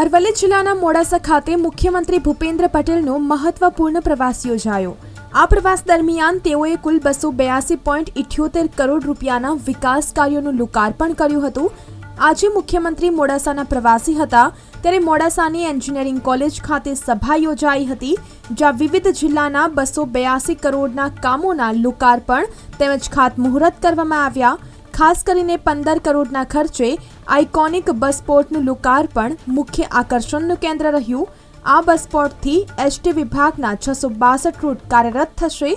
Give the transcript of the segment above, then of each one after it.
અરવલ્લી જિલ્લાના મોડાસા ખાતે મુખ્યમંત્રી ભૂપેન્દ્ર પટેલનો મહત્વપૂર્ણ પ્રવાસ યોજાયો. આ પ્રવાસ દરમિયાન તેઓએ કુલ બસો બ્યાસી પોઈન્ટ ઇઠ્યોતેર કરોડ રૂપિયાના વિકાસ કાર્યોનું લોકાર્પણ કર્યું હતું. આજે મુખ્યમંત્રી મોડાસાના પ્રવાસી હતા. ત્યારે મોડાસાની એન્જિનિયરિંગ કોલેજ ખાતે સભા યોજાઈ હતી, જ્યાં વિવિધ જિલ્લાના બસો બ્યાસી કરોડના કામોના લોકાર્પણ તેમજ ખાતમુહૂર્ત કરવામાં આવ્યા. ખાસ કરીને પંદર કરોડના ખર્ચે આઇકોનિક બસપોર્ટનું લોકાર્પણ મુખ્ય આકર્ષણનું કેન્દ્ર રહ્યું. આ બસપોર્ટથી એસટી વિભાગના છસો બાસઠ રૂટ કાર્યરત થશે.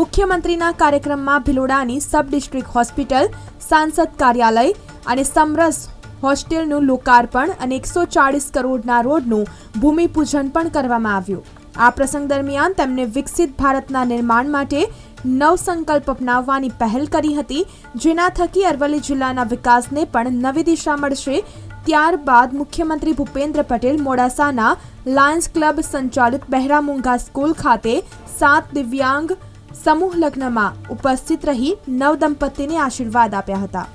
મુખ્યમંત્રીના કાર્યક્રમમાં ભિલોડાની સબ ડિસ્ટ્રિક્ટ હોસ્પિટલ, સાંસદ કાર્યાલય અને સમરસ હોસ્ટેલનું લોકાર્પણ અને એકસો ચાળીસ કરોડના રોડનું ભૂમિપૂજન પણ કરવામાં આવ્યું. આ પ્રસંગ દરમિયાન તેમણે વિકસિત ભારતના નિર્માણ માટે નવસંકલ્પ અપનાવવાની પહેલ કરી હતી, જેના થકી અરવલ્લી જિલ્લાના વિકાસને પણ નવી દિશા મળશે. ત્યારબાદ મુખ્યમંત્રી ભૂપેન્દ્ર પટેલ મોડાસાના લાયન્સ ક્લબ સંચાલિત બહેરામુંગા સ્કૂલ ખાતે સાત દિવ્યાંગ સમૂહ લગ્નમાં ઉપસ્થિત રહી નવ દંપતીને આશીર્વાદ આપ્યા હતા.